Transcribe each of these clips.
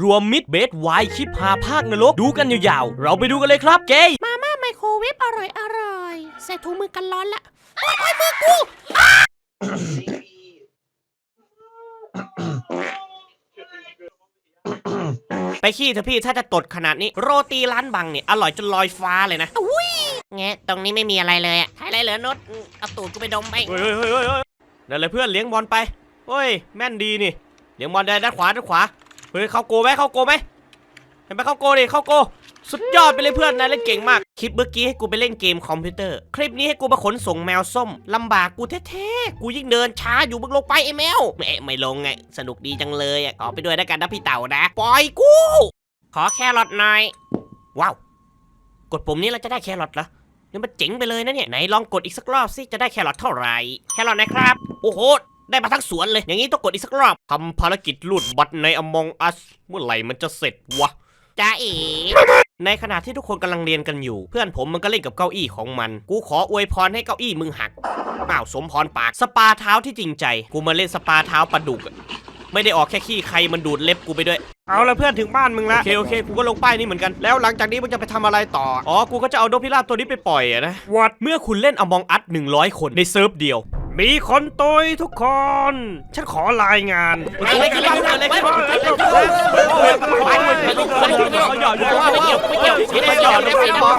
รวมมิดเบสไวคิดพาภาคนรกดูกันยาวๆ เราไปดูกันเลยครับเกยมาม่าไมโครเวฟอร่อยอร่อยใส่ถุงมือกันร้อนละโอ้ยโอ้มือกูไปขี้เถอะพี่ถ้าจะตดขนาดนี้ โรตีร้านบังเนี่ยอร่อยจนลอยฟ้าเลยนะอุ้ยเงี้ยตรงนี้ไม่มีอะไรเลยอะถ่ายอรเหรอนุชเอาตูดกูไปดมไปเฮ้ยเฮ้ยเฮ้ยเฮ้ยนั่นเลยเพื่อนเลี้ยงบอลไปเฮ้ยแม่นดีนี่เลี้ยงบอลได้ด้านขวาด้านขวา เฮ้ยเข้าโกไหมเข้าโกไหมเห็นไหมเข้าโกดิเข้าโก สุดยอดไปเลยเพื่อนนายเล่นเก่งมาก คลิปเมื่อกี้ให้กูไปเล่นเกมคอมพิวเตอร์ คลิปนี้ให้กูมาขนส่งแมวส้มลำบากกูแท้ๆ กูยิ่งเดินช้าอยู่บึกลงไปไอ้แมวไม่ไม่ลงไง สนุกดีจังเลยอะขอไปด้วยนะกันนะพี่เต่านะ ปล่อยกู ขอแครอทหน่อย ว้าว กดปุ่มนี้เราจะได้แครอทเหรอนี่มันเจ๋งไปเลยนะเนี่ย ไหนลองกดอีกสักรอบสิ จะได้แครอทเท่าไหร่ แครอทนะครับ โอ้โห ได้มาทั้งสวนเลย อย่างนี้ต้องกดอีกสักรอบทำภารกิจลูดบัตรในอมองอัสเมื่อไหร่มันจะเสร็จวะจ้าเอ๋ในขณะที่ทุกคนกำลังเรียนกันอยู่ เพื่อนผมมันก็เล่นกับเก้าอี้ของมัน กูขออวยพรให้เก้าอี้มึงหักเอ้าสมพรปาก สปาเท้าที่จริงใจ กูมาเล่นสปาเท้าปลาดุก ไม่ได้ออกแค่ขี้ใครมันดูดเล็บกูไปด้วย เอาละเพื่อนถึงบ้านมึงละโอเคโอเคกูก็ลงป้ายนี่เหมือนกันแล้วหลังจากนี้มึงจะไปทำอะไรต่ออ๋อกูก็จะเอานกพิราบตัวนี้ไปปล่อยนะ วัดเมื่อคุณเล่นอมองอัด100 คนในเซิร์ฟเดียว มีคนตุยทุกคน ฉันขอรายงานอะไรกันบ้างอะไรกันบ้างอะไรกันบ้าง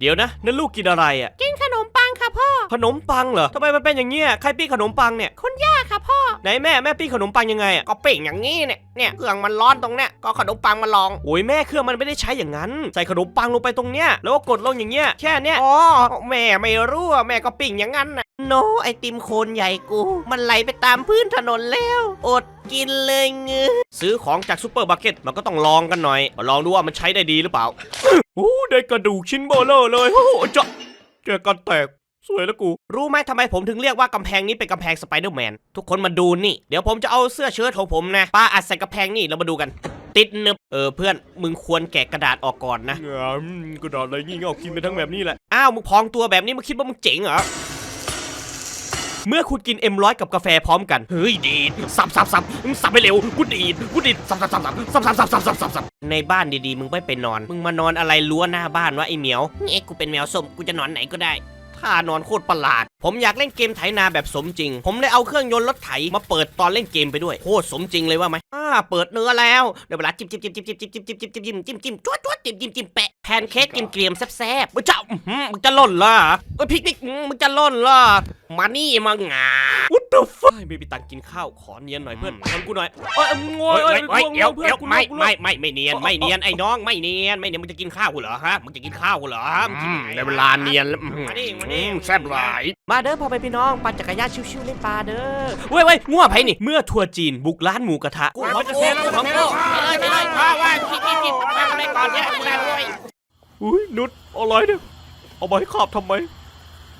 เดี๋ยวนะนั่นลูกกินอะไรอะกินข มปังเหรอทำไมมันเป็นอย่างเงี้ยใครปิ้งขนมปังเนี่ยคุณย่าค่ะพ่อไหนแม่แม่ปิ้งขนมปังยังไงอะก็ปิ้งอย่างนี้เนี่ยเนี่ยเครื่องมันร้อนตรงเนี้ยก็ขนมปังมาลองโอ้ยแม่เครื่องมันไม่ได้ใช้อย่างนั้น ใส่ขนมปังลงไปตรงเนี้ยแล้วก็กดลงอย่างเงี้ยแค่เนี้ยอ๋อแม่ไม่รู้อะแม่ก็ปิ้งอย่างนั้นน่ะโนไอติมโคนใหญ่กู มันไหลไปตามพื้นถนนแล้ว อดกินเลยเงือซื้อของจากซูเปอร์มาร์เก็ตมันก็ต้องลองกันหน่อย มาลองดูว่ามันใช้ได้ดีหรือเปล่า โอ้ได้กระดูกชิ้นเบอร์เลอร์เลย โอ้โหเจาะเจอกันแตก สวยแล้วกู รู้ไหมทำไมผมถึงเรียกว่ากำแพงนี้เป็นกำแพงสไปเดอร์แมน ทุกคนมาดูนี่ เดี๋ยวผมจะเอาเสื้อเชิ้ตของผมนะป้าอัดใส่กำแพงนี่เรามาดูกัน ติดหนึบเออเพื่อนมึงควรแกะกระดาษออกก่อนนะกระดาษอะไรงี้เงากินไปทั้งแบบนี้แหละ อ้าวมึงพองตัวแบบนี้มึงคิดว่ามึงเจ๋งเหรอเมื่อคุณกินเอ็มร้อยกับกาแฟพร้อมกันเฮ้ยดีดสับสับสับมึงสับไปเร็วกูดีดกูดีดสับสับสับสับสับสับสับสับสับสับสับในบ้านดีๆ มึงไม่ไปนอน มึงมานอนอะไรรั้วหน้าบ้านวะไอเหมียวเอ๊ะกูเป็นแมวส้มกูจะนอนไหนก็ได้ ท่านอนโคตรประหลาด ผมอยากเล่นเกมไถนาแบบสมจริง ผมเลยเอาเครื่องยนต์รถไถมาเปิดตอนเล่นเกมไปด้วย โคตรสมจริงเลยว่าไหมอ่าเปิดเนื้อแล้วเดี๋ยวเวลาจิ้มจิ้มจิ้มจิ้มจิ้มจิ้มจิ้มจิ้มจิ้มจิ้มจิ้มจิ้มจ้วดจ้วดจิ้มจิ้มจิ้มแปะแพนเค้กกินเกรียมแซ่บๆมึงจะมึงจะล่นล่ะเอ้ยพริกพริกมึงจะล่นล่ะมานี่มาหงา What the fuck ไม่มีตังกินข้าวขอเนียนหน่อยเพื่อนขอนกูหน่อยเอ้ยงอยเฮ้ยเอ้ยเดี๋ยวเพื่อนเดี๋ยวไม่ไม่ไม่ไม่เนียนไม่เนียนไอ้น้องไม่เนียนไม่เนียนมึงจะกินข้าวกูเหรอฮะมึงจะกินข้าวกูเหรอมึงกินไหนในเวลาเนียนแล้วมานี่มานี่อืแซ่บหลาย มาเด้อพ่อไปพี่น้องปั่นจักรยานชิวๆเล่นปลาเด้อเว้ยเว้ยงัวไผนี่ เมื่อทัวร์จีนบุกร้านหมูกระทะกูจะเซแล้วของกูไปเลยไปเลยพ่อว่าผิดผิดผิดแม่ไม่ได้ก่อนเนี่ยกูได้เลยอุ้ยนุชอร่อยเนี่ยเอามาให้ขอบทำไม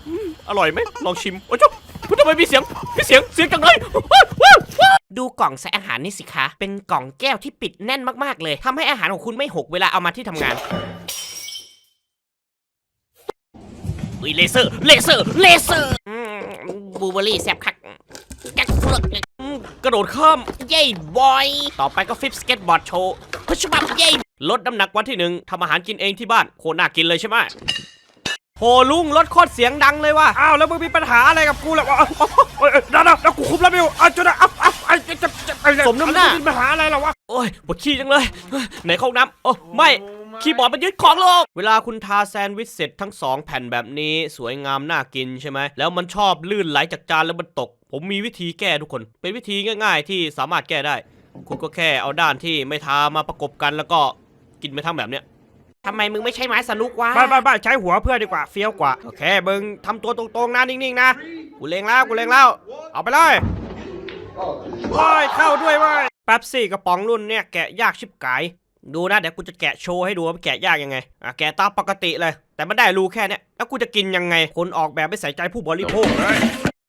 อืมอร่อยไหมลองชิมโอ้ยจ๊บเฮ้ยทำไมมีเสียงมีเสียงเสียงจังเลยดูกล่องใส่อาหารนี่สิคะ เป็นกล่องแก้วที่ปิดแน่นมากๆเลยทำให้อาหารของคุณไม่หกเวลาเอามาที่ทำงาน อุ้ยเลเซอร์ เลเซอร์ เลเซอร์บูเบอรี่แซ่บคักกักเฟือกอืมกระโดดข้าม เย้บอย ต่อไปก็ฟิปสเก็ตบอร์ดโชว์พชบับเย้ลดน้ำหนักวันที่หนึ่งทำอาหารกินเองที่บ้าน โคน่ากินเลยใช่ไหมโหลุงรถโคตรเสียงดังเลยว่ะ อ้าวแล้วมึงมีปัญหาอะไรกับกูล่ะวะเอ้ยเอ้ยเดี๋ยวเดี๋ยวกูคุมแล้วไม่อยู่อะจุดนะอะอะไอ้จะจะจะไอ้ สมน้ำหน้ามีปัญหาอะไรเหรอวะโอ้ยปวดขี้จังเลยเฮ้ยไหนเข้าห้องน้ำโอ้ไม่ คีย์บอร์ดมันยึดของโลก เวลาคุณทาแซนด์วิชเสร็จทั้งสองแผ่นแบบนี้สวยงามน่ากินใช่ไหม แล้วมันชอบลื่นไหลจากจานแล้วมันตก ผมมีวิธีแก้ทุกคน เป็นวิธีง่ายๆที่สามารถแก้ได้ คุณก็แค่เอาด้านที่ไม่ทามาประกบกันแล้วก็กินไปทั้งแบบเนี้ยทำไมมึงไม่ใช้ไม้สนุกวะไม่ไม่ไม่ใช้หัวเพื่อนดีกว่าเฟี้ยวกว่า โอเคมึงทำตัวตรงๆนะนิ่งๆนะ กูเลงแล้วกูเลงแล้ว เอาไปเลย ว้ายเข้าด้วยว้ยแป๊บซี่กระป๋องรุ่นเนี่ยแกะยากชิบกายดูนะเดี๋ยวกูจะแกะโชว์ให้ดูว่าแกะยากยังไงอะแกะตามปกติเลย แต่มันได้รูแค่เนี้ยแล้วกูจะกินยังไง คนออกแบบไม่ใส่ใจผู้บริโภค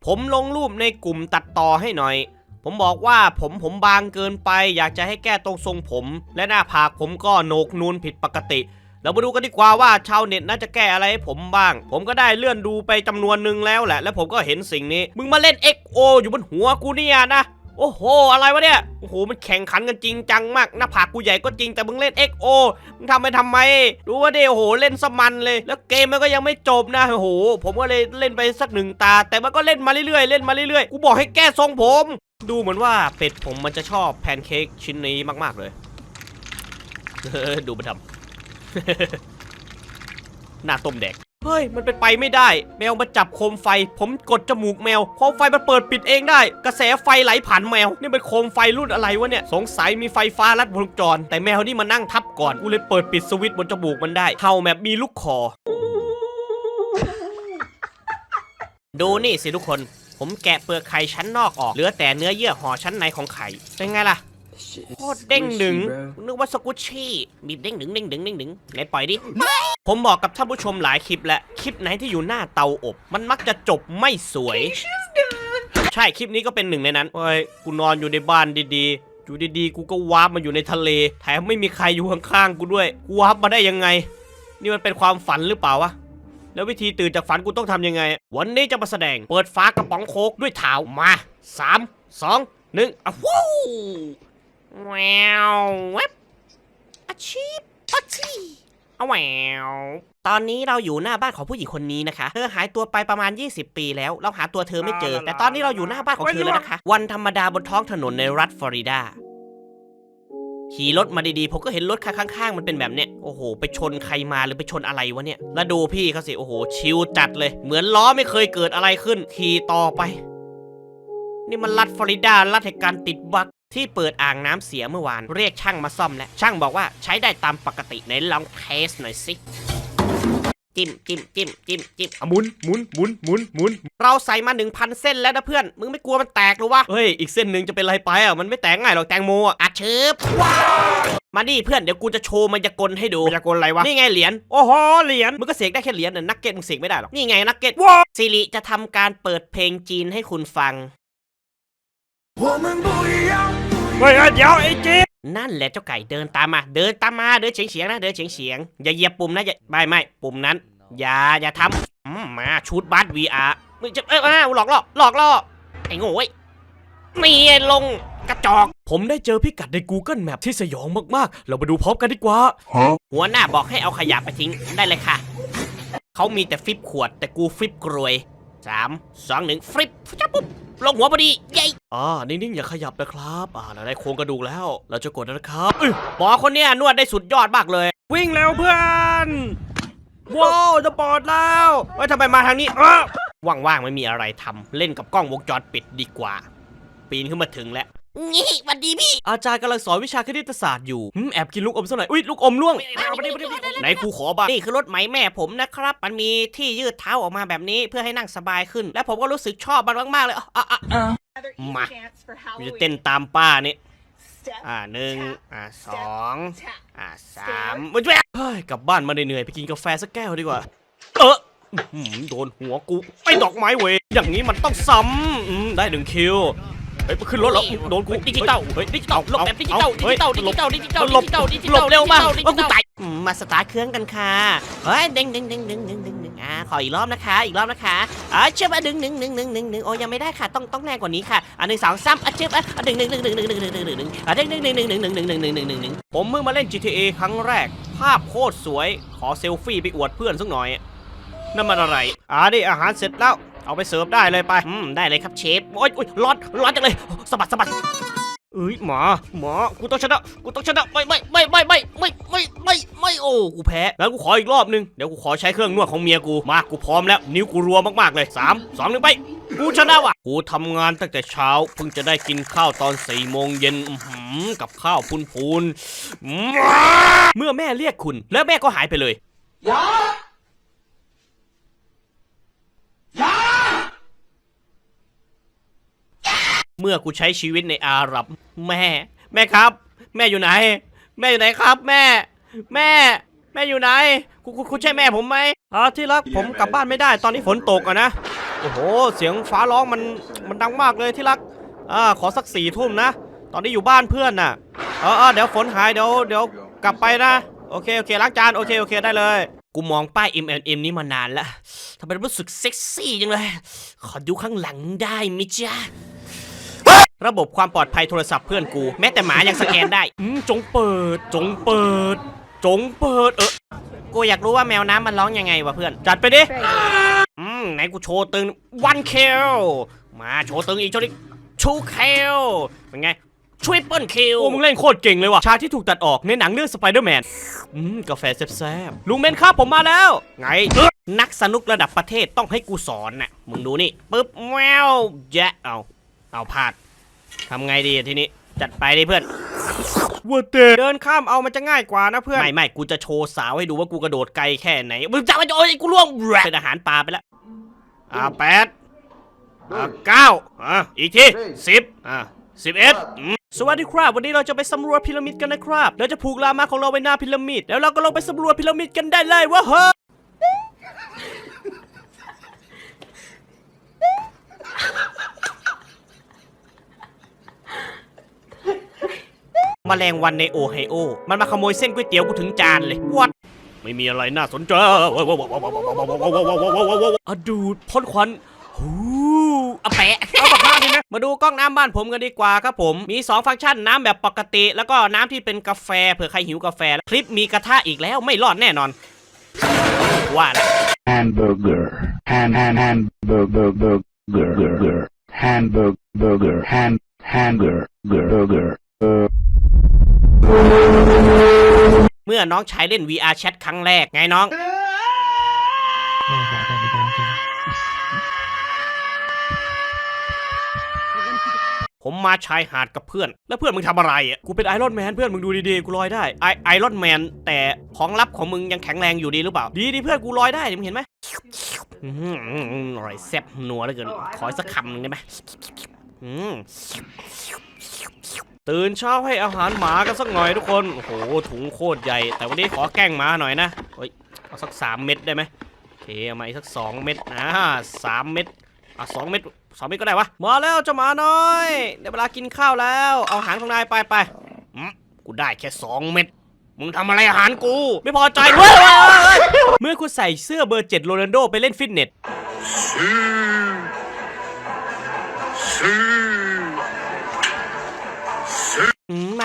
ผมลงรูปในกลุ่มตัดต่อให้หน่อย ผมบอกว่าผมผมบางเกินไป อยากจะให้แก้ตรงทรงผม และหน้าผากผมก็โหนกนูนผิดปกติ เรามาดูกันดีกว่าว่าชาวเน็ตน่าจะแก้อะไรให้ผมบ้าง ผมก็ได้เลื่อนดูไปจำนวนหนึ่งแล้วแหละ แล้วผมก็เห็นสิ่งนี้ มึงมาเล่น XO อยู่บนหัวกูเนี่ยนะโอ้โห อะไรวะเนี่ย โอ้โห มันแข่งขันกันจริงจังมาก หน้าผากกูใหญ่ก็จริงแต่มึงเล่น XO มึงทำไปทำไมรู้ว่าเดโอ้โห เล่นสมันเลย แล้วเกมมันก็ยังไม่จบนะ โอ้โห ผมก็เลยเล่นไปสักหนึ่งตา แต่มันก็เล่นมาเรื่อยๆ เล่นมาเรื่อยๆ กูบอกให้แก้ทรงผม ดูเหมือนว่าเป็ดผมมันจะชอบแพนเค้กชิ้นนี้มากๆเลย ดูมันทำ หน้าต้มแดก เฮ้ย มันเป็นไปไม่ได้ แมวมาจับโคมไฟ ผมกดจมูกแมว โคมไฟมันเปิดปิดเองได้ กระแสไฟไหลผ่านแมว นี่เป็นโคมไฟรุ่นอะไรวะเนี่ย สงสัยมีไฟฟ้าลัดวงจร แต่แมวนี่มานั่งทับก่อน กูเลยเปิดปิดสวิตช์บนจมูกมันได้เห่าแบบมีลูกคอ ดูนี่สิทุกคน ผมแกะเปลือกไข่ชั้นนอกออก เหลือแต่เนื้อเยื่อห่อชั้นในของไข่ เป็นไงล่ะ โคตรเด้งหนึ่งนึกว่าสกุชชี่บีบเด้งหนึ่งเด้งหนึ่งเด้งหนึ่งไหนปล่อยดิผมบอกกับท่านผู้ชมหลายคลิปแล้วคลิปไหนที่อยู่หน้าเตาอบ มันมักจะจบไม่สวย ใช่คลิปนี้ก็เป็นหนึ่งในนั้นเฮ้ยกูนอนอยู่ในบ้านดีๆอยู่ดีๆกูก็วาร์ปมาอยู่ในทะเลแถมไม่มีใครอยู่ข้างๆกูด้วยกูวาร์ปมาได้ยังไง นี่มันเป็นความฝันหรือเปล่าวะแล้ววิธีตื่นจากฝันกูต้องทำยังไง วันนี้จะมาแสดงเปิดฟ้ากระป๋องโคกด้วยเท้ามาสามสองหนึ่งอะวู้ แววเว็บอาชีพปัชีเอาแววตอนนี้เราอยู่หน้าบ้านของผู้หญิงคนนี้นะคะ เธอหายตัวไปประมาณ 20 ปีแล้ว เราหาตัวเธอไม่เจอ แต่ตอนนี้เราอยู่หน้าบ้านของเธอแล้วนะคะ วันธรรมดาบนท้องถนนในรัฐฟลอริดา ขี่รถมาดีๆ ผมก็เห็นรถคันข้างๆ มันเป็นแบบเนี้ย โอ้โห ไปชนใครมาหรือไปชนอะไรวะเนี่ย แล้วดูพี่เขาสิ โอ้โห ชิลจัดเลย เหมือนล้อไม่เคยเกิดอะไรขึ้น ขี่ต่อไป นี่มันรัฐฟลอริดา รัฐแห่งการติดบั๊ก ที่เปิดอ่างน้ำเสียเมื่อวานเรียกช่างมาซ่อมแล้วช่างบอกว่าใช้ได้ตามปกติไหนลองเทสหน่อยสิจิ้มจิ้มจิ้มจิ้มจิ้มอะหมุนหมุนหมุนหมุนหมุนเราใส่มาหนึ่งพันเส้นแล้วนะเพื่อน มึงไม่กลัวมันแตกหรือวะเฮ้ย อีกเส้นหนึ่งจะเป็นไรไปอะมันไม่แตกง่ายหรอกแตงโมอะอัดชืบมาดิเพื่อนเดี๋ยวกูจะโชว์มายากลให้ดูมายากลอะไรวะนี่ไงเหรียญโอ้โหเหรียญมึงก็เสกได้แค่เหรียญน่ะนักเก็ตมึงเสกไม่ได้หรอกนี่ไงนักเก็ตว้าวสิริจะทำการเปิดเพลงจีนให้คุณฟังเฮ้ย เฮ้ยเดี๋ยวไอ้จีนั่นแหละเจ้าไก่เดินตามมา เดินตามมาเดินเฉียงเฉียงๆนะเดินเฉียงเฉียงๆอย่าเหยียบปุ่มนะอย่าไม่ไม่ปุ่มนั้น อย่าอย่าทำอืมมาชูดบัส VR มึงจะเอ้ยอ้าวหลอกล่อหลอกล่อไอ้โง่เว้ยนี่ไอ้ลงกระจอก ผมได้เจอพิกัดใน Google Map ที่สยองมากๆ เรามาดูพร้อมกันดีกว่า หัวหน้าบอกให้เอาขยะไปทิ้งได้เลยค่ะ เขามีแต่ฟลิปขวดแต่กูฟลิปกรวย สามสองหนึ่งฟลิปจับปุ๊บลงหัวพอดีเย้อ่านิ่งๆอย่าขยับนะครับอ่าเราได้โครงกระดูกแล้ว เราจะกดนะครับเอ้ยหมอคนเนี้ยนวดได้สุดยอดมากเลย วิ่งแล้วเพื่อนว้าวจะปลอดแล้วเฮ้ยทำไมมาทางนี้อ้าวว่างๆไม่มีอะไรทำเล่นกับกล้องวงจรปิดดีกว่า ปีนขึ้นมาถึงแล้ว งี้หวันดีพี่ อาจารย์กำลังสอนวิชาคณิตศาสตร์อยู่หืมแอบกินลูกอมซะหน่อยอุ้ยลูกอมล่วงไหนครูขอบ้างนี่คือรถไหมแม่ผมนะครับ มันมีที่ยืดเท้าออกมาแบบนี้เพื่อให้นั่งสบายขึ้น และผมก็รู้สึกชอบมันมากๆเลยอะอะอะมากูจะเต้นตามป้านี่อ่าหนึ่งอ่าสองอ่าสามมาช่วยเฮ้ยกลับบ้านมาเหนื่อยๆไปกินกาแฟสักแก้วดีกว่า เอออื้อหือโดนหัวกูไอ้ดอกไม้เวยอย่างนี้มันต้องซ้ำอืมได้หนึ่งคิวเฮ้ยขึ้นรถแล้วโดนกูดิจิตอลเฮ้ยดิจิตอลลบแบบดิจิตอลดิจิตอลดิจิตอลดิจิตอลดิจิตอลดิจิตอลหลบเร็วมากว่ากูตายอืมมาสตาร์ทเครื่องกันค่ะเฮ้ยดึงดึงดึงดึงดึงดึงดึงอ่าขออีกรอบนะคะ อีกรอบนะคะอ่าเชื่อมาดึงดึงดึงดึงดึงดึงโอ้ยังไม่ได้ค่ะต้องต้องแรงกว่านี้ค่ะอ่าหนึ่งสองสามอะเชื่ออะดึงดึงดึงดึงดึงดึงดึงดึงดึงดึงอะดึงดึงดึงดึงดึงดึงดึงดึงดึงดึงดึงดึงผมเพิ่งมาเล่น GTA ครั้งแรก ภาพโคตรสวยขอเซลฟี่ไปอวดเพื่อนสักหน่อยนั่นมันอะไรอ่าดิอาหารเสร็จแล้ว เอาไปเสิร์ฟได้เลยไป อืม ได้เลยครับเชฟ โอ๊ยโอ๊ยร้อน ร้อนจังเลยสะบัดสะบัดเอ้ยหมาหมากูต้องชนะ กูต้องชนะ ไม่ไม่ไม่ไม่ไม่ไม่ไม่ไม่ไม่โอ้ กูแพ้ แล้วกูขออีกรอบนึง เดี๋ยวกูขอใช้เครื่องนวดของเมียกู มา กูพร้อมแล้ว นิ้วกูรัวมากๆเลยสามสองหนึ่งไป กูชนะว่ะ กูทำงานตั้งแต่เช้า เพิ่งจะได้กินข้าวตอนสี่โมงเย็นอื้อหือกับข้าวพูนๆอืมเมื่อแม่เรียกคุณ แล้วแม่ก็หายไปเลย เมื่อกูใช้ชีวิตในอาหรับแม่ แม่ครับ แม่อยู่ไหน แม่อยู่ไหนครับ แม่ แม่ แม่อยู่ไหนคุณคุณคุณใช่แม่ผมไหมอ่าที่รักผมกลับบ้านไม่ได้ ตอนนี้ฝนตกอะนะโอ้โห เสียงฟ้าร้องมันมันดังมากเลยที่รักอ่าขอสักสี่ทุ่มนะ ตอนนี้อยู่บ้านเพื่อนน่ะเออเออเดี๋ยวฝนหายเดี๋ยวเดี๋ยวกลับไปนะโอเคโอเคล้างจานโอเคโอเคได้เลย กูมองป้าย MLM นี้มานานแล้วทำไมรู้สึกเซ็กซี่จังเลย ขอดูข้างหลังได้ไหมจ๊ะ ระบบความปลอดภัยโทรศัพท์เพื่อนกู แม้แต่หมายังสแกนได้อืมจงเปิด จงเปิด จงเปิดเออกูอยากรู้ว่าแมวน้ำมันร้องยังไงวะเพื่อน จัดไปดิอืมไหนกูโชว์ตึงวันเคลมาโชว์ตึงอีกโชว์ดิชูเคลเป็นไงทริปเปิลคิลโอ้มึงเล่นโคตรเก่งเลยว่ะ ชาที่ถูกตัดออกในหนังเรื่องสไปเดอร์แมน อืม กาแฟแซ่บๆลุงเมนครับผมมาแล้ว ไง นักสนุกระดับประเทศต้องให้กูสอนน่ะ มึงดูนี่ ปึ๊บแววแยะเอา เอาพลาด ทำไงดีอะทีนี้จัดไปดิเพื่อนว่าเตเดินข้ามเอามันจะง่ายกว่านะเพื่อน ไม่ไม่กูจะโชว์สาวให้ดูว่ากูกระโดดไกลแค่ไหน มึงจะมาโอ้ยกูล่วงเป็นอาหารปลาไปแล้ว อ่าแปดอ่าเก้าอ่าอีกทีสิบอ่าสิบเอ็ดอืมสวัสดีครับ วันนี้เราจะไปสำรวจพีระมิดกันนะครับ เราจะผูกลามาของเราไว้หน้าพีระมิด แล้วเราก็ลงไปสำรวจพีระมิดกันได้เลยว้าเฮ้ มแมลงวันในโอไฮโอ มันมาขโมยเส้นก๋วยเตี๋ยวกูถึงจานเลยวัดไม่มีอะไรน่าสนใจอะดูดพ่นควันหูอะแปะมาดูกล้องน้ำบ้านผมกันดีกว่าครับผม มี 2 ฟังก์ชันน้ำแบบปกติ แล้วก็น้ำที่เป็นกาแฟเผื่อใครหิวกาแฟ คลิปมีกระทะอีกแล้วไม่รอดแน่นอน ว่าแล้ว hamburger, ham ham hamburger, burger, burger, hamburger, ham hamburger, burger, uh. เมื่อน้องชายเล่น VR Chat ครั้งแรก ไงน้อง ผมมาชายหาดกับเพื่อน แล้วเพื่อนมึงทำอะไรอะ กูเป็นไอรอนแมนเพื่อนมึงดูดีๆ กูลอยได้ไอไอรอนแมนแต่ของลับของมึงยังแข็งแรงอยู่ดีหรือเปล่า ดีดีเพื่อนกูลอยได้มึงเห็นไหมอืมอร่อยแซ่บนัวเหลือเกิน ขออีกสักคำหนึ่งได้ไหมอืม ตื่นเช้าให้อาหารหมากันสักหน่อยทุกคน โอ้โห ถุงโคตรใหญ่ แต่วันนี้ขอแกล้งหมาหน่อยนะเฮ้ยเอาสักสามเม็ดได้ไหมโอเคเอามาอีกสักสองเม็ดอ่าสามเม็ดอะสองเม็ดสองเม็ดก็ได้วะ มาแล้วเจ้าหมาน้อยได้เวลากินข้าวแล้ว เอาอาหารของนายไปไปอืมกูได้แค่สองเม็ดมึงทำอะไรอาหารกู ไม่พอใจเว้ยเว้ยเว้ยเว้ยเมื่อคุณใส่เสื้อเบอร์เจ็ดโรนัลโดไปเล่นฟิตเนส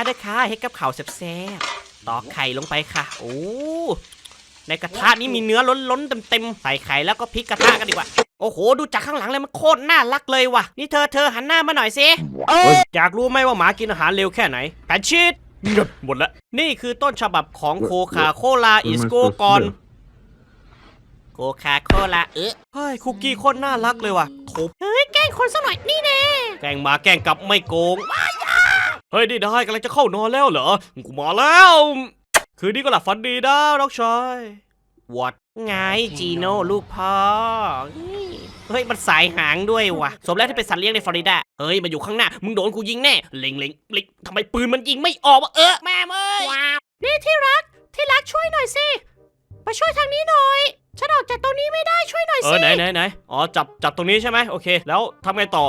อืมมาเด้อค่ะเฮ็ดกับข่าวแซ่บๆตอกไข่ลงไปค่ะ โอ้ในกระทะนี้มีเนื้อล้นๆเต็มๆใส่ไข่แล้วก็พลิกกระทะกันดีกว่าโอ้โห ดูจากข้างหลังเลยมันโคตรน่ารักเลยว่ะ นี่เธอเธอหันหน้ามาหน่อยสิอยากรู้ไหมว่าหมากินอาหารเร็วแค่ไหนแปดชีตเงบหมดละ นี่คือต้นฉบับของโคคาโคลาอิสโกกอนโคคาโคลาเออเฮ้ยคุกกี้โคตรน่ารักเลยว่ะโถเฮ้ยแกล้งคนสักหน่อยนี่แน่แกล้งมาแกล้งกลับไม่โกง เฮ้ยนี่ได้กำลังจะเข้านอนแล้วเหรอ กูมาแล้ว คืนนี้ก็หลับฝันดีนะน้องชายวัดไงจีโน่ลูกพ่อ เฮ้ย มันสายหางด้วยว่ะ สมแล้วที่เป็นสัตว์เลี้ยงในฟลอริดา เฮ้ยมาอยู่ข้างหน้า มึงโดนกูยิงแน่ เล็งเล็งเล็งทำไมปืนมันยิงไม่ออกวะเออ แม่เอ้ยนี่ที่รัก ที่รักช่วยหน่อยสิ มาช่วยทางนี้หน่อย ฉันออกจากตรงนี้ไม่ได้ช่วยหน่อยเอสิอไหนไหนไหนอ๋อจับจับตรงนี้ใช่ไหมโอเค แล้วทำไงต่อ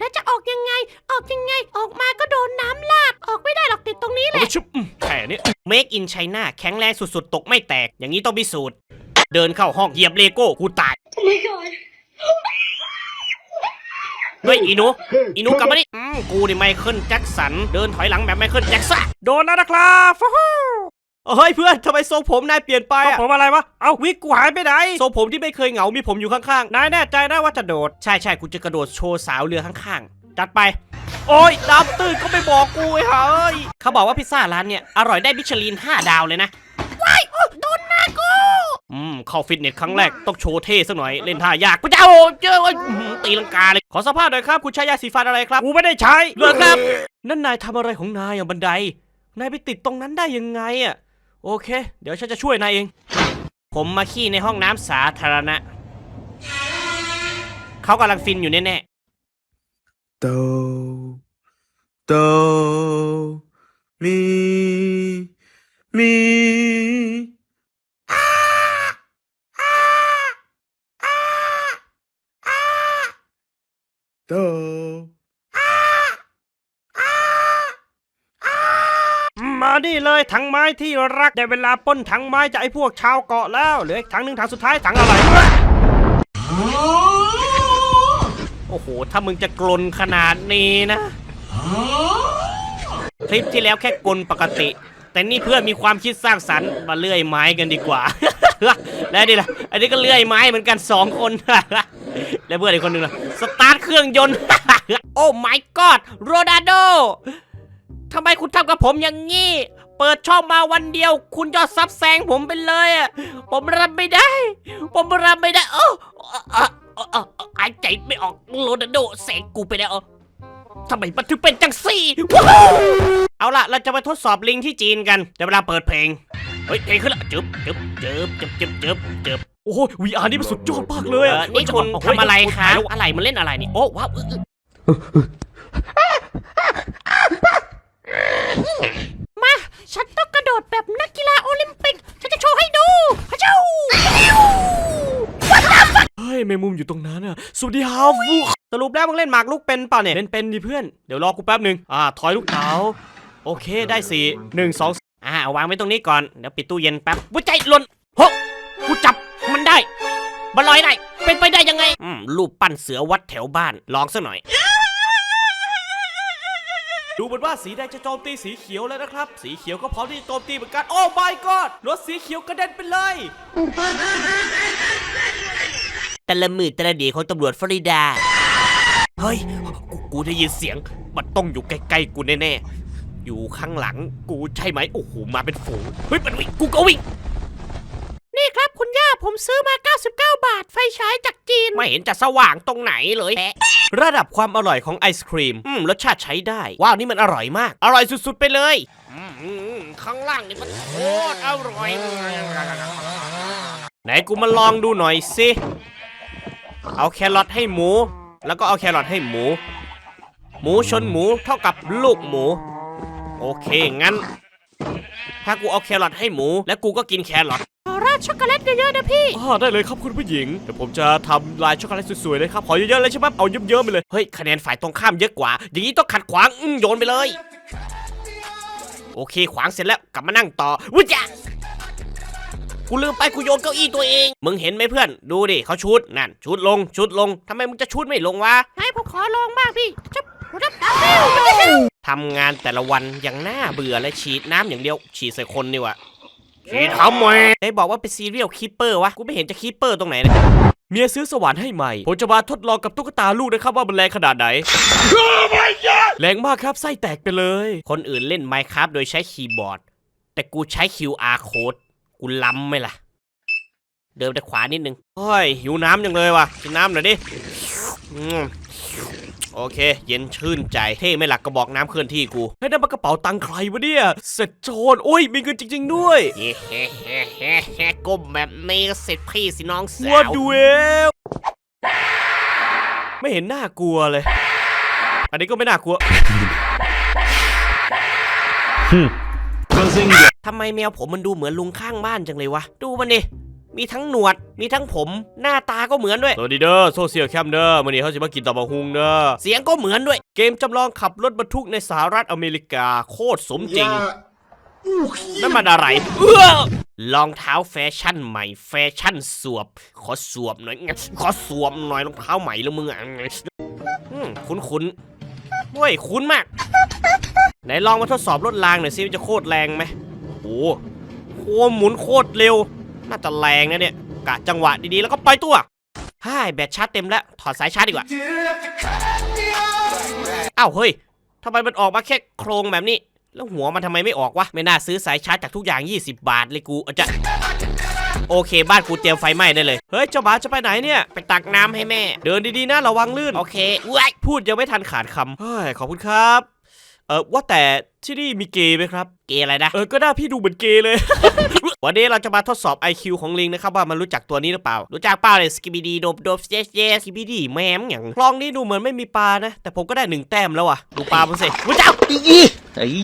แล้วแล้วจะออกยังไง ออกยังไง ออกมาก็โดนน้ำลาด ออกไม่ได้หรอกติดตรงนี้แหเอาละไปชุบอืมแค่นี้เมคอินไชน่าแข็งแรงสุดๆ ตกไม่แตก อย่างนี้ต้องพิสูจน์ เดินเข้าห้องเหยียบเลโก้กูตายเฮ้ยอีหนูอีหนูกลับมาดิอืมกูนี่ไมเคิลแจ็คสัน เดินถอยหลังแบบไมเคิลแจ็คสันโดนแล้วนะครับฟูฮู้ เฮ้ยเพื่อนทำไมทรงผมนายเปลี่ยนไปเอาอะผมอะไรวะ เอาวิกกูหายไปไหน ทรงผมที่ไม่เคยเหงา มีผมอยู่ข้างนายแน่ใจนะว่าจะโดดๆใช่ใช่กูจะกระโดดโชว์สาวเรือข้างๆ จัดไป โอ้ยดำตื่นก็ไม่บอกกูไอ้เฮ้ย เขาบอกว่าพิซซ่าร้านเนี่ย อร่อยได้มิชลิน 5 ดาวเลยนะ ว้ายโดนหน้ากู อืม เข้าฟิตเนสครั้งแรกต้องโชว์เท่สักหน่อย เล่นท่ายากกูจะเอาเจอไอ้อื้อหือตีลังกาเลย ขอสัมภาษณ์หน่อยครับ คุณใช้ยาสีฟันอะไรครับ กูไม่ได้ใช้เลิกครับ นั่นนายทำอะไรของนายอะบันได นายไปติดตรงนั้นได้ยังไงอะ โอเค เดี๋ยวฉันจะช่วยนายเอง ผมมาขี้ในห้องน้ำสาธารณะ เขากำลังฟินอยู่แน่ do do mi mi do มา นี่เลยถังไม้ที่รักได้เวลาป้นถังไม้จากไอ้พวกชาวเกาะแล้วเหลืออีกถังหนึ่งถังสุดท้ายถังอะไรวะโอ้โห ถ้ามึงจะกลนขนาดนี้นะ คลิปที่แล้วแค่กลนปกติ แต่นี่เพื่อนมีความคิดสร้างสรรค์มาเลื่อยไม้กันดีกว่า แล้วนี่ล่ะ อันนี้ก็เลื่อยไม้เหมือนกันสองคน แล้วเพื่อนอีกคนหนึ่งล่ะ สตาร์ทเครื่องยนต์ โอ้ my god โรนัลโด ทำไมคุณทำกับผมอย่างนี้ เปิดช่องมาวันเดียว คุณยอดซับแซงผมไปเลยอะ ผมรับไม่ได้ ผมรับไม่ได้ โอ้เอ่อเอ่อเอ่อเอ่อหายใจไม่ออกโรนัลโดแซงกูไปแล้วทำไมมันถึงเป็นจังสี่ว้าวเอาล่ะ เราจะไปทดสอบลิงที่จีนกันเดี๋ยวเวลาเปิดเพลง เฮ้ยเพลงขึ้นแล้วจึบจึบจึบจึบจึบจึบจึบโอ้โห VR นี่มันสุดยอดมากเลยเออะอนี่คุณทำอะไรคะอะไรมันเล่นอะไรนี่ โอ้ว้าวอึ๊ะอึ๊ะ มา ฉันต้องกระโดดแบบนักกีฬาโอลิมปิก ฉันจะโชว์ให้ดูพะเจ้าเฮ้ยแมงมุมอยู่ตรงนั้นอะสวัสดีฮาฟูสรุปแล้วมึงเล่นหมากลูกเป็นเปล่าเนี่ยเป็นเป็นดิเพื่อน เดี๋ยวรอกูแป๊บหนึ่งอ่า ถอยลูกเต๋าโอเคได้สี่หนึ่งสองอ่าเอาวางไว้ตรงนี้ก่อน เดี๋ยวปิดตู้เย็นแป๊บวุ้ยใจหล่นโฮะกูจับมันได้บอลลอยได้ เป็นไปได้ยังไง อืมรูปปั้นเสือวัดแถวบ้าน ลองสักหน่อย ดูเหมือนว่าสีแดงจะโจมตีสีเขียวแล้วนะครับ สีเขียวก็พร้อมที่จะโจมตีเหมือนกัน โอ้ my god รถสีเขียวกระเด็นไปเลย แต่ละมือแต่ละเดีของตำรวจฟลอริดา เฮ้ยกูกูได้ยินเสียง มันต้องอยู่ใกล้ๆกูแน่ๆ อยู่ข้างหลัง กูใช่ไหม โอ้โห มาเป็นฝูง เฮ้ย มันวิ่ง กูก็วิ่ง นี่ครับคุณย่า ผมซื้อมา 99 บาท ไฟฉายจากจีน ไม่เห็นจะสว่างตรงไหนเลยแฮะระดับความอร่อยของไอศครีม อืม รสชาติใช้ได้ ว้าว นี่มันอร่อยมาก อร่อยสุดๆไปเลยอืมอืมข้างล่างนี่มันโคตรอร่อย ไหนกูมาลองดูหน่อยสิ เอาแครอทให้หมู แล้วก็เอาแครอทให้หมู หมูชนหมูเท่ากับลูกหมู โอเค งั้น ถ้ากูเอาแครอทให้หมู แล้วกูก็กินแครอทขอราด ช็อกโกแลตเยอะๆนะพี่ อ่าได้เลยครับคุณผู้หญิงเดี๋ยวผมจะทำลายช็อกโกแลตสวยๆเลยครับ ขอเยอะๆเลยใช่ไหมเอาเยิ้มๆไปเลย เฮ้ยคะแนนฝ่ายตรงข้ามเยอะกว่า อย่างนี้ต้องขัดขวางอืมโยนไปเลย โอเค ขวางเสร็จแล้วกลับมานั่งต่อวุ้ยจ้ะกูลืมไปกูโยนเก้าอี้ตัวเอง มึงเห็นไหมเพื่อน ดูดิเขาชุดนั่นชุดลงชุดลงทำไมมึงจะชุดไม่ลงวะ ให้ผมขอลองบ้างพี่จะรับทำงานแต่ละวันยังน่าเบื่อและฉีดน้ำอย่างเดียว ฉีดใส่คนนี่วะ ฉีดทำไมไอ้บอกว่าเป็นซีเรียลคีเปอร์วะ กูไม่เห็นจะคีเปอร์ตรงไหนเลยเมียซื้อสว่านให้ใหม่ ผมจะมาทดลองกับตุ๊กตาลูกนะครับว่ามันแรงขนาดไหน แรงมากครับไส้แตกไปเลย คนอื่นเล่น Minecraft โดยใช้คีย์บอร์ด แต่กูใช้ QR code กูล้ำไหมล่ะ เดินไปขวานิดนึงเฮ้ยหิวน้ำจังเลยว่ะกินน้ำหน่อยดิอืม โอเค เย็นชื่นใจ เท่ไหม่หลักกระบอกน้ำเคลื่อนที่กูให้ได้มากระเป๋าตังค์ใครวะเนี่ย เสร็จโจรโอ้ย มีเงินจริง ๆ ด้วย เฮ้เฮ้เฮ้เฮ้เฮ้ก้มแบบนี้ก็เสร็จพี่สิน้องสาวัดวดูเอลไม่เห็นน่ากลัวเลย อันนี้ก็ไม่น่ากลัว ทำไมแมวผมมันดูเหมือนลุงข้างบ้านจังเลยวะ ดูมันดิ มีทั้งหนวด มีทั้งผม หน้าตาก็เหมือนด้วย สวัสดีเด้อโซเชียลแคมเด้อวันนี้เขาจะมากินตับะฮุงเด้อ เสียงก็เหมือนด้วย เกมจำลองขับรถบรรทุกในสหรัฐอเมริกาโคตรสมจริง นั่นมันอะไรเอื้อรองเท้าแฟชั่นใหม่ แฟชั่นสวบ ขอสวบหน่อยงั้นขอสวมหน่อยรองเท้าใหม่แล้วมึงอะอืมคุ้นคุ้นๆเว้ยคุ้นมาก ไหนลองมาทดสอบรถรางหน่อยสิมันจะโคตรแรงไหมโอ้โหโคตรหมุนโคตรเร็ว น่าจะแรงนะเนี่ยกะจังหวะดีๆแล้วก็ปล่อยตัวฮ่าแบตชาร์จเต็มแล้วถอดสายชาร์จดีกว่าอ้าวเฮ้ยทำไมมันออกมาแค่โครงแบบนี้ แล้วหัวมันทำไมไม่ออกวะไม่น่าซื้อสายชาร์จจากทุกอย่าง 20 บาทเลยกูอาจะโอเค บ้านกูเตรียมไฟไหม้ได้เลย เฮ้ยเจ้าหมาจะไปไหนเนี่ย ไปตักน้ำให้แม่ เดินดีๆนะระวังลื่น โอเคว้ยพูดยังไม่ทันขาดคำเฮ้ยขอบคุณครับ เออว่าแต่ที่นี่มีเกย์ไหมครับ เกย์อะไรนะ เออ ก็น่าพี่ดูเหมือนเกย์เลย วันนี้เราจะมาทดสอบ IQ ของลิงนะครับ ว่ามันรู้จักตัวนี้หรือเปล่า รู้จักเปล่าเลยสกิบิดีโดบโดบเจสเจสกิบิดีแมมอย่างคลองนี้ดูเหมือนไม่มีปลานะ แต่ผมก็ได้หนึ่งแต้มแล้วอะ ดูปลามันสิรู้จัก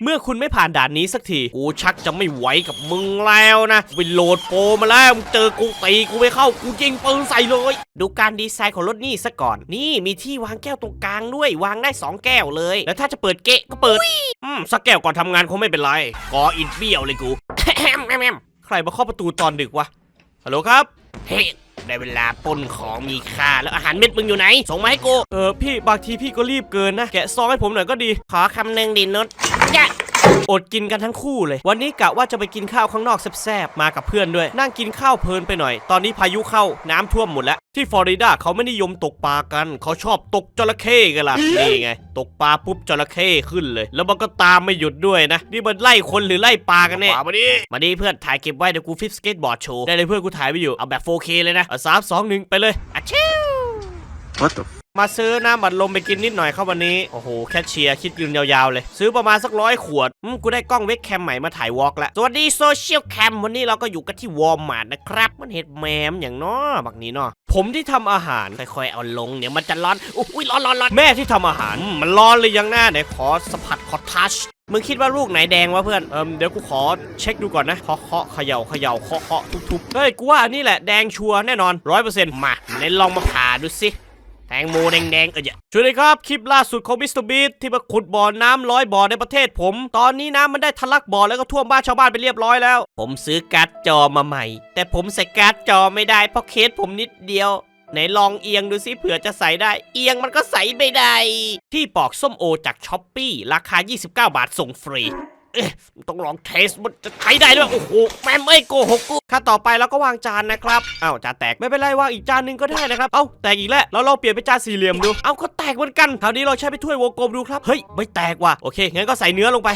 เมื่อคุณไม่ผ่านด่านนี้สักที กูชักจะไม่ไหวกับมึงแล้วนะไปโหลดโปรมาแล้วมึงเจอกูตีกูไม่เข้ากูยิงปืนใส่เลย ดูการดีไซน์ของรถนี่ซะก่อน นี่มีที่วางแก้วตรงกลางด้วย วางได้ 2 แก้วเลย แล้วถ้าจะเปิดเกะก็เปิด อืมสักแก้วก่อนทำงานคงไม่เป็นไรกออินเบี้ยวเลยกูแอมแอมแอมใครมาเคาะประตูตอนดึกวะ ฮัลโหลครับ เฮ้ได้เวลาปล้นของมีค่าแล้วอาหารเม็ดมึงอยู่ไหน ส่งมาให้กู เออพี่บางทีพี่ก็รีบเกินนะ แกะซองให้ผมหน่อยก็ดี ขอคำหนึ่งดินุชยะ อดกินกันทั้งคู่เลย วันนี้กะว่าจะไปกินข้าวข้างนอกแซ่บๆ มากับเพื่อนด้วย นั่งกินข้าวเพลินไปหน่อย ตอนนี้พายุเข้าน้ำท่วมหมดแล้ว ที่ฟลอริดาเขาไม่นิยมตกปลากัน เขาชอบตกจระเข้กันล่ะ นี่ไง ตกปลาปุ๊บจระเข้ขึ้นเลย แล้วมันก็ตามไม่หยุดด้วยนะ นี่มันไล่คนหรือไล่ปลากันแน่ขวามาดิมาดีเพื่อนถ่ายเก็บไว้เดี๋ยวกูฟิปสเก็ตบอร์ดโชว์ได้เลยเพื่อนกูถ่ายไปอยู่เอาแบบ 4K เลยนะสามสองหนึ่งไปเลยอะชิว What the มาซื้อน้ำบัดลมไปกินนิดหน่อยครับวันนี้ โอ้โห แคชเชียร์คิดเงินยาวๆเลย ซื้อประมาณสักร้อยขวดอืมกูได้กล้องเวกแคมใหม่มาถ่ายวอล์กแล้วสวัสดีโซเชียลแคมวันนี้เราก็อยู่กันที่วอลมาร์ทนะครับ มันเห็ดแมมอย่างน้อบักนี้เนาะผมที่ทำอาหารค่อยๆเอาลงเดี๋ยวมันจะร้อนอุ้ยร้อนร้อนร้อนแม่ที่ทำอาหารอืมมันร้อนเลยยังหน้าไหนขอสัมผัสขอทัชมึงคิดว่าลูกไหนแดงวะเพื่อน เอิมเดี๋ยวกูขอเช็คดูก่อนนะเคาะเคาะเขย่าเขย่าเคาะเคาะทุบๆเฮ้ยกูว่าอันนี้แหละแดงชัวร์แน่นอนร้อยเปอร์เซ็นต์มาเน้นลองมาผ่าดูสิ แตงโมแดงๆเอออย่าช่วยเลยครับ คลิปล่าสุดของมิสเตอร์บีทที่มาขุดบ่อน้ำร้อยบ่อในประเทศผม ตอนนี้น้ำมันได้ทะลักบ่อแล้วก็ท่วมบ้านชาวบ้านไปเรียบร้อยแล้ว ผมซื้อการ์ดจอมาใหม่ แต่ผมใส่การ์ดจอไม่ได้เพราะเคสผมนิดเดียวไหนลองเอียงดูสิเผื่อจะใส่ได้ เอียงมันก็ใส่ไม่ได้ ที่ปอกส้มโอจากช้อปปี้ราคา 29 บาทส่งฟรี เอ๊ะต้องลองเทสมันจะใช้ได้ด้วยโอ้โหแม่ไม่โกหกกูค่าต่อไปเราก็วางจานนะครับอ้าวจานแตกไม่เป็นไรวางอีกจานหนึงก็ได้นะครับเอ้าแตกอีกแล้วเราเราเปลี่ยนเป็นจานสี่เหลี่ยมดูเอ้าก็แตกเหมือนกันคราวนี้เราใช้ไปถ้วยวงกลมดูครับเฮ้ยไม่แตกว่ะโอเคงั้นก็ใส่เนื้อลงไป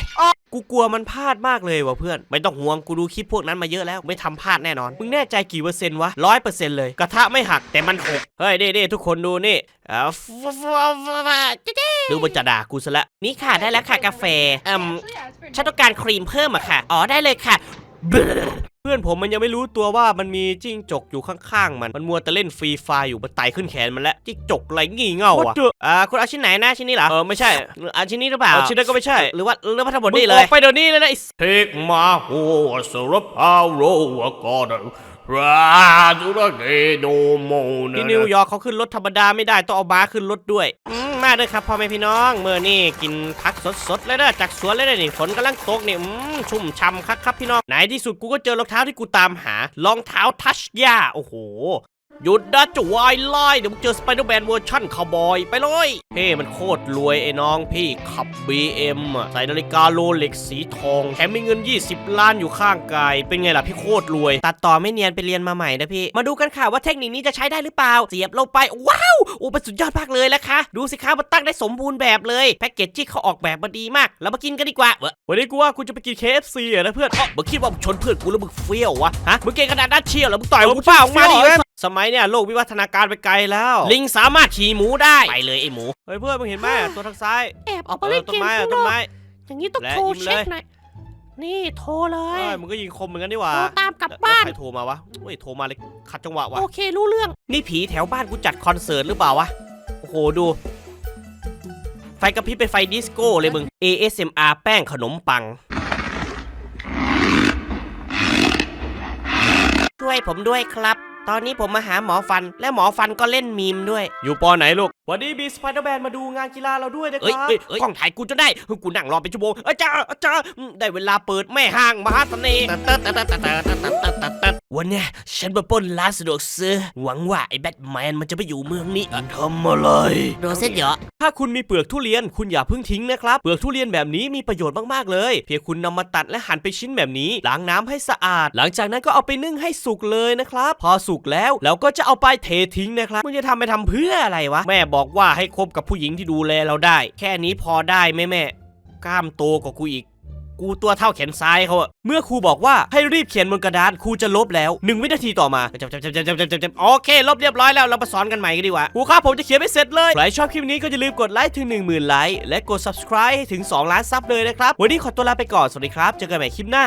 กูกลัวมันพลาดมากเลยว่ะเพื่อน ไม่ต้องห่วงกูดูคลิปพวกนั้นมาเยอะแล้วไม่ทำพลาดแน่นอน มึงแน่ใจกี่เปอร์เซ็นต์วะร้อยเปอร์เซ็นต์เลย กระทะไม่หักแต่มันหกเฮ้ยเด้ๆทุกคนดูนี่อ่าดูบนจะด่ากูซะละนี่ค่ะได้แล้วค่ะกาแฟอืมฉันต้องการครีมเพิ่มอะค่ะ อ๋อได้เลยค่ะ เพื่อนผมมันยังไม่รู้ตัวว่ามันมีจิ้งจกอยู่ข้างๆ มัน มันมัวแต่เล่นฟรีไฟร์อยู่มันไต่ขึ้นแขนมันแล้วจิ้งจกอะไรงี่เง่าอะอ่าคุณเอาชิ้นไหนนะชิ้นนี้เหรอ เออไม่ใช่เอาชิ้นนี้หรือเปล่าเอาชิ้นนั้นก็ไม่ใช่ หรือว่าหรือว่าทั้งหมดมึงนี่เลอยอกไปเดี๋ยวนี้เลยนะไอ้ Take my horse up our road God ride to the gate no more ที่นิวยอร์กเขาขึ้นรถธรรมดาไม่ได้ต้องเอาม้าขึ้นรถด้วยอืมมาเลยครับพ่อแม่พี่น้องเมื่อนี่กินผักสดๆเลยเด้อจากสวนเลยเด้อนี่ฝนกำลังตกนี่อืมชุ่มช่ำครับครับพี่น้องไหนที่สุดกูก็เจอรองเท้าที่กูตามหารองเท้าทัชย่าโอ้โห หยุดนะจะวายไล่เดี๋ยวมึงเจอสไปเดอร์แมนเวอร์ชั่นคาวบอยไปเลยเพ่มันโคตรรวยไอ้น้องพี่ขับ BM อะใส่นาฬิกาโรเล็กสีทองแถมมีเงิน 20 ล้านอยู่ข้างกาย เป็นไงล่ะพี่โคตรรวย ตัดต่อไม่เนียนไปเรียนมาใหม่นะพี่ มาดูกันค่ะว่าเทคนิคนี้จะใช้ได้หรือเปล่า เสียบลงไป ว้าวโอ้เป็นสุดยอดมากเลยละคะดูสิคะมันตั้งได้สมบูรณ์แบบเลยแพ็กเกจที่เขาออกแบบมาดีมากเรามากินกันดีกว่าเว้ยวันนี้กูว่ากูจะไปกิน KFC อะนะเพื่อนอ๋อมึงคิดว่ามึงชนเพื่อนกูแล้วมึงเฟี้ยววะฮะมึงเก่งขนาดนั้นเชียวเหรอมึงต่อยเออกูเปล่าออกมาดิเฟี้ยวเว้ย สมัยเนี่ยโลกวิวัฒนาการไปไกลแล้ว ลิงสามารถขี่หมูได้ ไปเลยไอ้หมู เฮ้ยเพื่อนมึงเห็นไหมตัวทางซ้ายแอบออกเอมาอเล่นต้เกนมไม้ข้าอะงต้นนอกไม้ อย่างนี้ต้องและโทรยิ้มเลยเช็คหน่อยนี่โทรเลยเอ้ยมึงก็ยิงคมเหมือนกันดีหว่าโทรตามกลับบ้าน แล้วใครโทรมาวะเฮ้ยโทรมาเลยขัดจังหวะวะโอเครู้เรื่อง นี่ผีแถวบ้านกูจัดคอนเสิร์ตหรือเปล่าวะ โอ้โหดู ไฟกระพริบเป็นไฟดิสโก้เลยมึง ASMR แป้งขนมปัง ช่วยผมด้วยครับ ตอนนี้ผมมาหาหมอฟันและหมอฟันก็เล่นมีมด้วย อยู่ปอไหนลูก วันนี้มีสไปเดอร์แมนมาดูงานกีฬาเราด้วยนะคเอ้ยรับ เอ้ยเอ้ยกล้องถ่ายกูจะได้ กูนั่งรอเป็นชั่วโมงอาจารย์อาจารย์อืมได้เวลาเปิดแม่ห้างมหาเสน่ห์วันเนี้ยฉันมาปล้นร้านสะดวกซื้อ หวังว่าไอ้แบทแมนมันจะไปอยู่เมืองนี้อะทำอะไร โดนเส้นเหยอะถ้าคุณมีเปลือกทุเรียนคุณอย่าเพิ่งทิ้งนะครับ เปลือกทุเรียนแบบนี้มีประโยชน์มากๆเลย เพียงคุณนำมาตัดและหั่นเป็นชิ้นแบบนี้ ล้างน้ำให้สะอาด หลังจากนั้นก็เอาไปนึ่งให้สุกเลยนะครับ พอสุกแล้วเราก็จะเอาไปเททิ้งนะครับมึงจะทำไปทำเพื่ออะไรวะ แม่บอกว่าให้คบกับผู้หญิงที่ดูแลเราได้ แค่นี้พอได้ไหมแม่ กล้ามโตกว่ากูอีก กูตัวเท่าแขนซ้ายเขาอะเมื่อครูบอกว่าให้รีบเขียนบนกระดานครูจะลบแล้วหนึ่งวินาทีต่อมาจับจับจับจับจับจับจับโอเค ลบเรียบร้อยแล้วเรามาสอนกันใหม่กันดีกว่าครูครับผมจะเขียนไม่เสร็จเลย ใครชอบคลิปนี้ก็อย่าลืมกดไลค์ถึง 1 0,000ไลค์และกด subscribe ให้ถึง 2 ล้านซับเลยนะครับ วันนี้ขอตัวลาไปก่อน สวัสดีครับ เจอกันใหม่คลิปหน้า